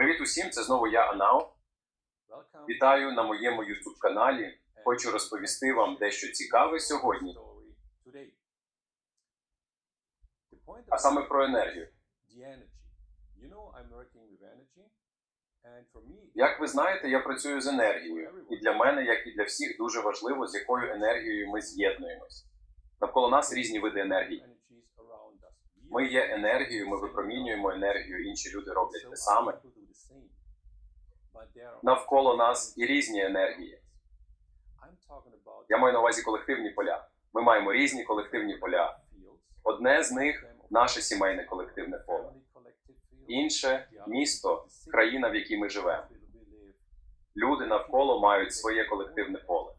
Привіт усім! Це знову я Анау. Вітаю на моєму YouTube каналі. Хочу розповісти вам дещо цікаве сьогодні, а саме про енергію. Як ви знаєте, я працюю з енергією, і для мене, як і для всіх, дуже важливо, з якою енергією ми з'єднуємось. Навколо нас різні види енергії. Ми є енергією, ми випромінюємо енергію, інші люди роблять те саме. Навколо нас і різні енергії. Я маю на увазі колективні поля. Ми маємо різні колективні поля. Одне з них наше сімейне колективне поле, інше місто, країна, в якій ми живемо. Люди навколо мають своє колективне поле.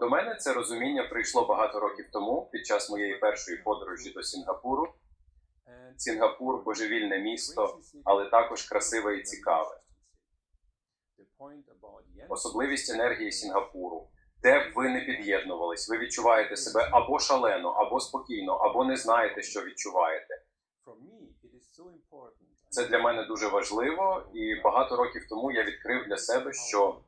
До мене це розуміння прийшло багато років тому, під час моєї першої подорожі до Сінгапуру. Сінгапур божевільне місто, але також красиве і цікаве. Особливість енергії Сінгапуру. Де б ви не під'єднувались, ви відчуваєте себе або шалено, або спокійно, або не знаєте, що відчуваєте. Це для мене дуже важливо, і багато років тому я відкрив для себе, що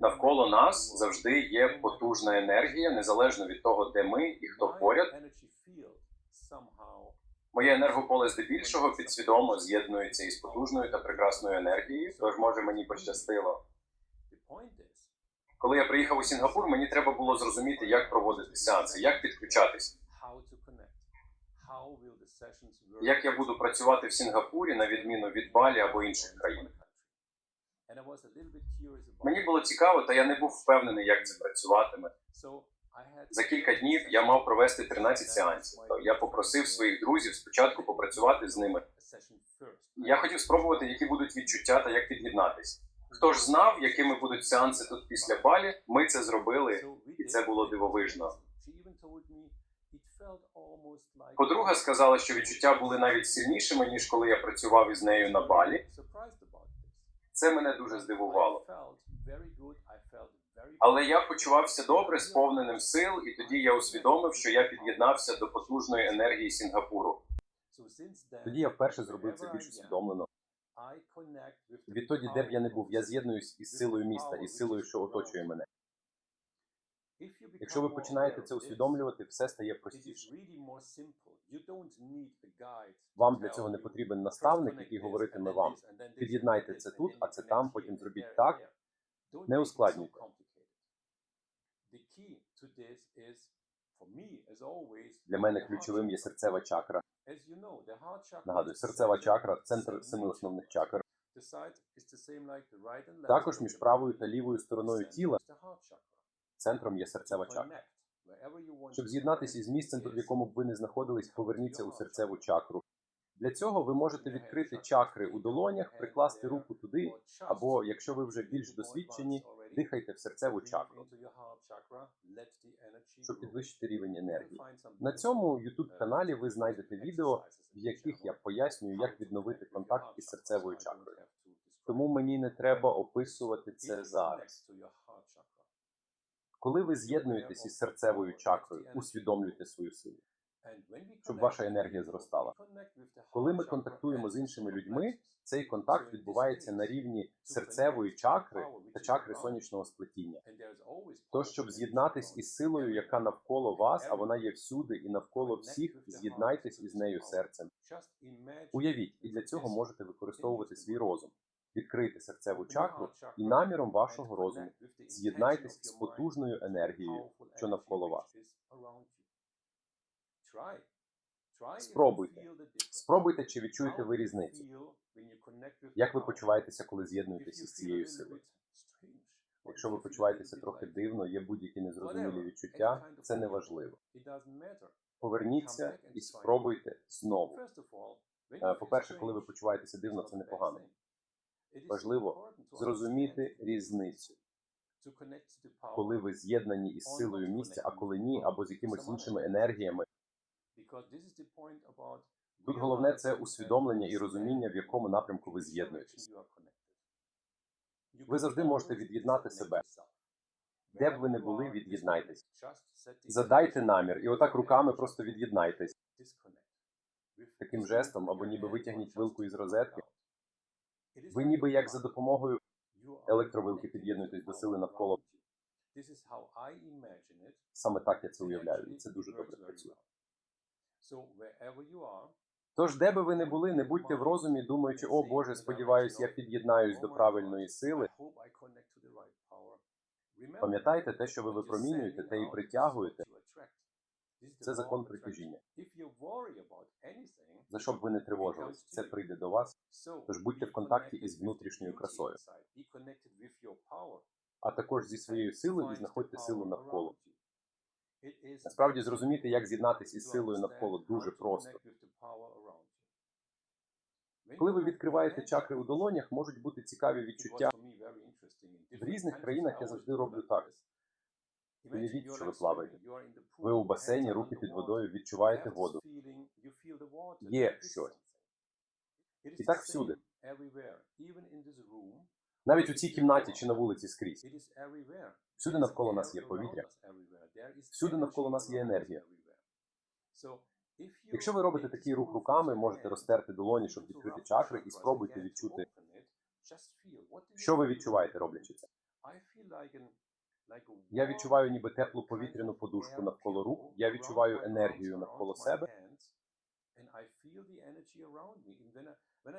навколо нас завжди є потужна енергія, незалежно від того, де ми і хто поряд. Моє енергополе здебільшого підсвідомо з'єднується із потужною та прекрасною енергією, тож може мені пощастило. Коли я приїхав у Сінгапур, мені треба було зрозуміти, як проводити сеанси, як підключатись, як я буду працювати в Сінгапурі на відміну від Балі або інших країн. Мені було цікаво, та я не був впевнений, як це працюватиме. За кілька днів я мав провести 13 сеансів. Я попросив своїх друзів спочатку попрацювати з ними. Я хотів спробувати, які будуть відчуття та як під'єднатись. Хто ж знав, якими будуть сеанси тут після балі? Ми це зробили, і це було дивовижно. Подруга сказала, що відчуття були навіть сильнішими, ніж коли я працював із нею на балі. Це мене дуже здивувало. Але я почувався добре, сповненим сил, і тоді я усвідомив, що я під'єднався до потужної енергії Сінгапуру. Тоді я вперше зробив це більш усвідомлено. Відтоді, де б я не був, я з'єднуюсь із силою міста, із силою, що оточує мене. Якщо ви починаєте це усвідомлювати, все стає простіше. Вам для цього не потрібен наставник, який говоритиме вам. Під'єднайте це тут, а це там, потім зробіть так. Не ускладнюйте. Для мене ключовим є серцева чакра. Нагадую, серцева чакра центр семи основних чакр. Також між правою та лівою стороною тіла центром є серцева чакра. Щоб з'єднатися із місцем, в якому б ви не знаходились, поверніться у серцеву чакру. Для цього ви можете відкрити чакри у долонях, прикласти руку туди, або якщо ви вже більш досвідчені, дихайте в серцеву чакру, щоб підвищити рівень енергії. На цьому youtube каналі ви знайдете відео, в яких я пояснюю, як відновити контакт із серцевою чакрою. Тому мені не треба описувати це зараз. Коли ви з'єднуєтесь із серцевою чакрою, усвідомлюйте свою силу, щоб ваша енергія зростала. Коли ми контактуємо з іншими людьми, цей контакт відбувається на рівні серцевої чакри та чакри сонячного сплетіння. Тож, щоб з'єднатись із силою, яка навколо вас, а вона є всюди і навколо всіх, з'єднайтесь із нею серцем. Уявіть, і для цього можете використовувати свій розум. Відкрийте серцеву чакру і наміром вашого розуму з'єднайтесь з потужною енергією, що навколо вас. Спробуйте. Спробуйте, чи відчуєте ви різницю. Як ви почуваєтеся, коли з'єднуєтесь із цією силою? Якщо ви почуваєтеся трохи дивно, є будь-які незрозумілі відчуття, це не важливо. Поверніться і спробуйте знову. Е, По-перше, коли ви почуваєтеся дивно, це непогано. Важливо зрозуміти різницю, коли ви з'єднані із силою місця, а коли ні, або з якимись іншими енергіями. Тут головне це усвідомлення і розуміння, в якому напрямку ви з'єднуєтесь. Ви завжди можете від'єднати себе. Де б ви не були, від'єднайтесь. Задайте намір, і отак руками просто від'єднайтесь. Таким жестом, або ніби витягніть вилку із розетки. Ви ніби як за допомогою електровилки під'єднуєтесь до сили навколо. Саме так я це уявляю, і це дуже добре працює. Тож, де би ви не були, не будьте в розумі, думаючи, о Боже, сподіваюсь, я під'єднаюсь до правильної сили. Пам'ятайте, те, що ви випромінюєте, те і притягуєте. Це закон притяжіння. За що б ви не тривожились, це прийде до вас. Тож будьте в контакті із внутрішньою красою. А також зі своєю силою і знаходьте силу навколо. Насправді зрозуміти, як з'єднатися із силою навколо дуже просто. Коли ви відкриваєте чакри у долонях, можуть бути цікаві відчуття. В різних країнах я завжди роблю так. Уявіть, що ви плаваєте. Ви у басейні, руки під водою, відчуваєте воду. Є щось. І так всюди. Навіть у цій кімнаті чи на вулиці скрізь. Всюди навколо нас є повітря. Всюди навколо нас є енергія. Якщо ви робите такий рух руками, можете розтерти долоні, щоб відкрити чакри, і спробуйте відчути, що ви відчуваєте, роблячи це. Я відчуваю ніби теплу повітряну подушку навколо рук. Я відчуваю енергію навколо себе.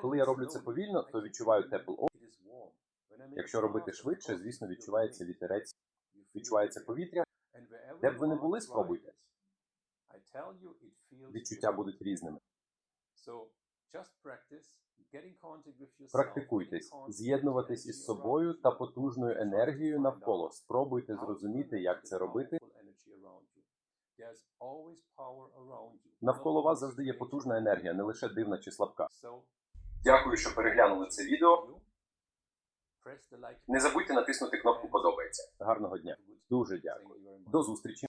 Коли я роблю це повільно, то відчуваю тепло. Якщо робити швидше, звісно, відчувається вітерець, відчувається повітря. Де б ви не були, спробуйте. Відчуття будуть різними. Практикуйтесь, з'єднуватись із собою та потужною енергією навколо. Спробуйте зрозуміти, як це робити. Навколо вас завжди є потужна енергія, не лише дивна чи слабка. Дякую, що переглянули це відео. Не забудьте натиснути кнопку подобається. Гарного дня. Дуже дякую. До зустрічі.